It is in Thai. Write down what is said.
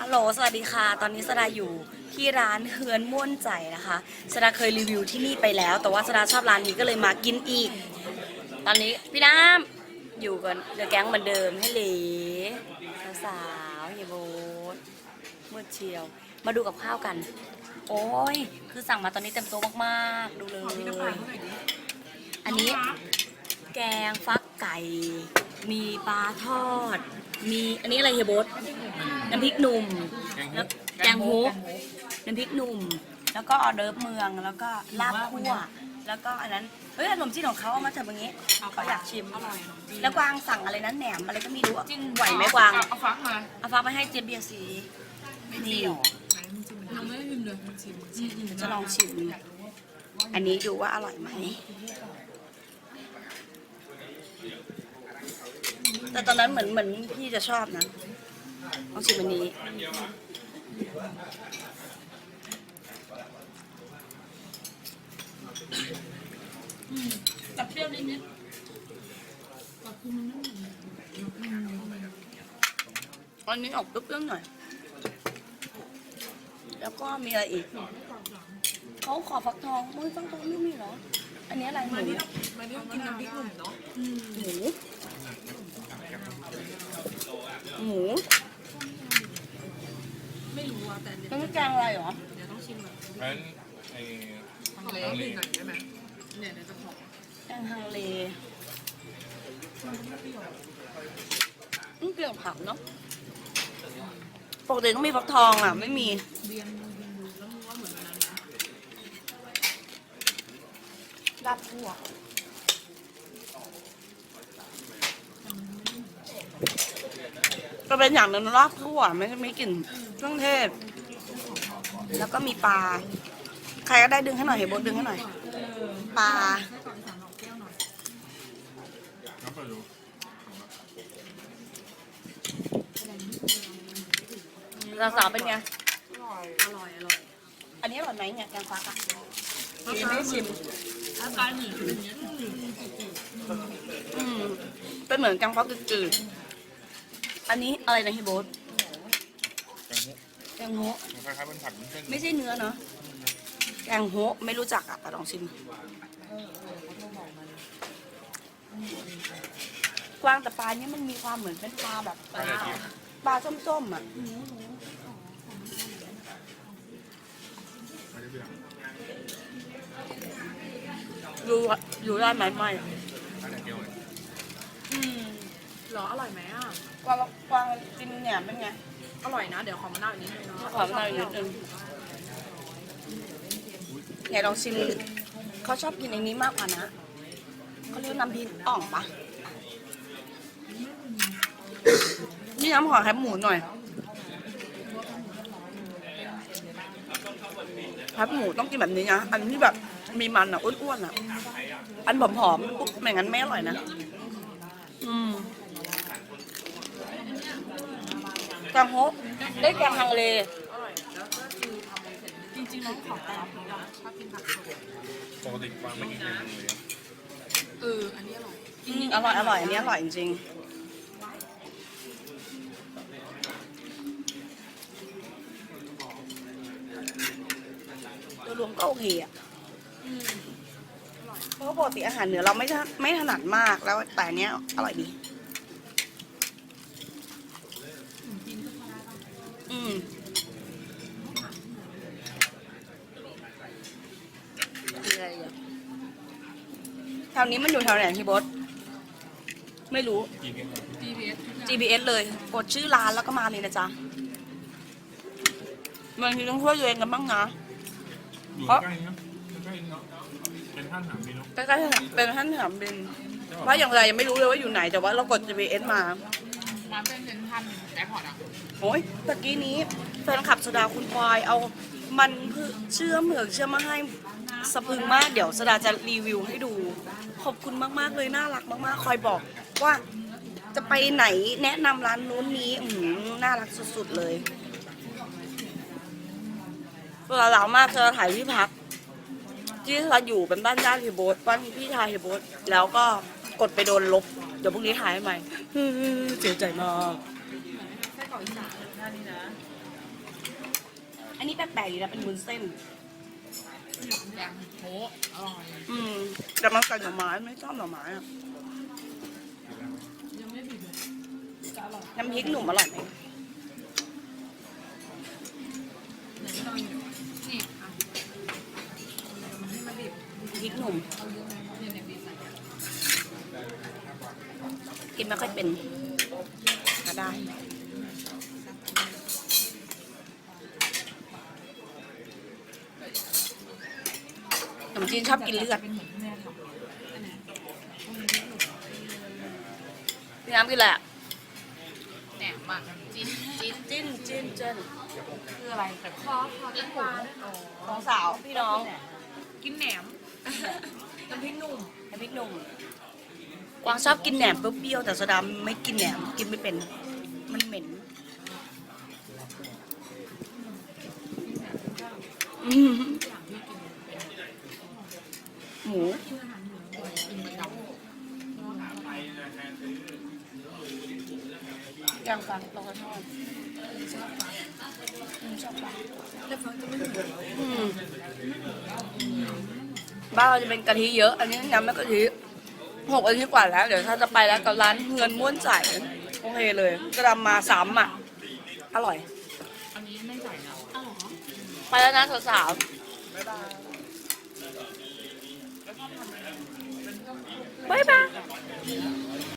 ฮัลโหล สวัสดีค่ะ ตอนนี้สดาอยู่ที่ร้านเฮือนม่วนใจนะคะสดาเคยรีวิวที่นี่ไปแล้ว แต่ว่าสดาชอบร้านนี้ก็เลยมากินอีก ตอนนี้พี่น้ำอยู่กันเดอะแก๊งเหมือนเดิมให้เหลสาวๆเฮียโบทมืดเชียว มาดูกับข้าวกัน โอ้ย คือสั่งมาตอนนี้เต็มโต๊ะมากๆ ดูเลย อันนี้แกงฟักไก่ มีปลาทอด มีอันนี้อะไรเฮียโบทน้ำพริกหนุ่มแล้วแกงฮุกน้ำพริกหนุ่ม แล้วก็ออเดิร์ฟเมือง แล้วก็ลาบคั่ว แล้วก็อันนั้น เฮ้ยขนมจีนของเขาเอามาจากตรงนี้เขาอยากชิม อร่อยแล้วกวางสั่งอะไรนั้นแหนมอะไรก็ไม่รู้อะจิ้นไหวไหมกวางเอาฟักมาเอาฟ้าไปให้เจเบียร์สีนี่ยังไม่ได้ชิมเลยชิมชิมจะลองชิม อันนี้ดูว่าอร่อยไหม แต่ตอนนั้นเหมือนเหมือนพี่จะชอบนะลองชิมอันนี้ กับเปรี้ยวนิดนิดอันนี้ออกเปรี้ยวๆหน่อย แล้วก็มีอะไรอีก เขาขอฟักทองมุ้ยฟักทองไม่มีเหรอ อันนี้อะไรหมูมาที่มาที่กินน้ำพริกหนุ่มเนาะหมู หมูไม่รู้อะแต่เดี๋ยวมันคือแกงอะไรเหรอ เดี๋ยวต้องชิมหน่อยเพราะฉะนั้นไอ้ขอเล่าหนึ่งหน่อยได้ไหมเนี่ยเดี๋ยวจะขอแกงฮังเลนี่เปรี้ยวผักเนาะปกติต้องมีฟักทองอะ ไม่มี เบียนดูดูแล้วมึงว่าเหมือนวันนั้นนะลาบคั่ว ก็เป็นอย่างหนึงนะลาบคั่วไม่ไม่กลิ่นเครื่องเทศ แล้วก็มีปลา ใครก็ได้ดึงให้หน่อยเห็นบดดึงให้หน่อย ปลาให้ก่อนสามดอกแก้วหน่อยน้ำเปล่าดูสาวๆเป็นไงอร่อยอร่อยอร่อยอันนี้อร่อยไหมเนี่ยแกงฟักอะยังไม่ได้ชิมอาการหนีเป็นอย่างนี้อืมเป็นเหมือนแกงฟักจืดๆ อันนี้อะไรนะฮิโบสแกงฮุกแกงโฮะมันคล้ายๆเป็นผัดวุ้นเส้นไม่ใช่เนื้อเนาะแกงโฮะไม่รู้จักอะแต่ลองชิมกวางแต่ปลาเนี้ยมันมีความเหมือนเป็นปลาแบบปลาปลาส้มๆอะไม่ได้เบื่อดูอยู่ได้ไหมไม่ ไม่ได้เกี่ยวเลย อืม หรออร่อยไหมอะ กวางกวางกินแหนมเป็นไง อร่อยนะ เดี๋ยวขอมะนาวอีกนิดนึงเนาะขอมะนาวอีกนิดนึง ไหนลองชิมเขาชอบกินอันนี้มากกว่านะเขาเรียกน้ำพริกอ่องปะนี่น้ำหอยแคบหมูหน่อยแคบหมูต้องกินแบบนี้นะอันที่แบบมีมันอะอ้วนๆอะ อันผอมๆอุ๊บไม่งั้นไม่อร่อยนะ อืมแกงโฮะได้แกงฮังเลอร่อยแล้วก็คือทำเสร็จจริงๆน้องขอตามนี้นะชอบกินผักสดปกติฟางไม่กินเมนูเลยอะเอออันนี้อร่อยอืมอร่อยอร่อยอันนี้อร่อยจริงๆโดยรวมก็โอเคอะเพราะว่าปกติอาหารเหนือเราไม่ถไม่ถนัดมากแล้วแต่อันเนี้ยอร่อยดี อืมมีอะไรอีกอะแถ วนี้มันอยู่แถวไหนพี่บดไม่รู้กินกัน GPS ทุกอย่าง GPS เลย กดชื่อร้านแล้วก็มาเลยนะจ๊ะบางทีต้องช่วยตัวเองกันบ้างนะ อยู่เพราะใกล้ๆนะใกล้ๆเนาะเป็นท่านหามบินเนาะใกล้ๆสนามเป็นท่านสนามบินเพราะอย่างไรยังไม่รู้เลยว่าอยู่ไหนแต่ว่าเรากด GPS มาร้านเป็นเซนทรันแอร์พอร์ตอะโอ้ยตะกี้นี้แฟนคลับสดาคุณปอยเอา มันพืเชื่อมเหมือกเชื่อมมาให้ สะพรึงมากเดี๋ยวสดาจะรีวิวให้ดู ขอบคุณมากๆเลยน่ารักมากๆ คอยบอกว่าจะไปไหนแนะนำร้านนู้นนี้อืมน่ารักสุดๆเลยเวลาเรามากจะถ่ายที่พัก ที่เราอยู่เป็นบ้านญาติเฮโบสบ้านพี่ชายเฮโบสแล้วก็กดไปโดนลบ เดี๋ยวพรุ่งนี้ถ่ายให้ใหม่เสียใจมากอันนี้แปลกๆอยู่นะเป็นวุ้นเส้น แกงโถอร่อยอืมแต่มันใส่หน่อไม้ไม่ชอบหน่อไม้อะยังไม่ผิดเลยจะอร่อยน้ำพริกหนุ่มอร่อยไหมไหนไม่ต้องอยู่นี่อะให้มาบีบพริกหนุ่ม เอาเยอะไหมเนี่ยเนี่ยบีบใส่กินไม่ค่อยเป็นก็ได้ ขนม จีนชอบกินเลือดเป็นเหมือนที่แม่ทำอันไหนพี่น้ำกินอะไรอะแหนมอะจิ้นจิ้นจิ้นจิ้นจิ้นคืออะไรแต่คอคอจิ้นปลาด้วยสองสาวพี่น้อง กินแหนมน้ำพริกหนุ่มน้ำพริกหนุ่มกวางชอบกินแหนมเปรี้ยวๆแต่สดาไม่กินแหนมกินไม่เป็น มันเหม็นอืม อย่างที่กินเป็น หมู กินอาหารเหนือบ่อยกินประจำ ย่างฟังตอทอด ชอบปลา ช อืมบ้านเราจะเป็นกะทิเยอะ อันนี้น้ำไม่กะทิหกอาทิตย์กว่าแล้ว เดี๋ยวถ้าจะไปแล้วกับร้านเงินม้วนใสโอเคเลยกระดำมาซ้ำอะ อร่อย อันนี้ไม่ใส่นะอ๋อไปแล้วนะสาวๆบ๊ายบาย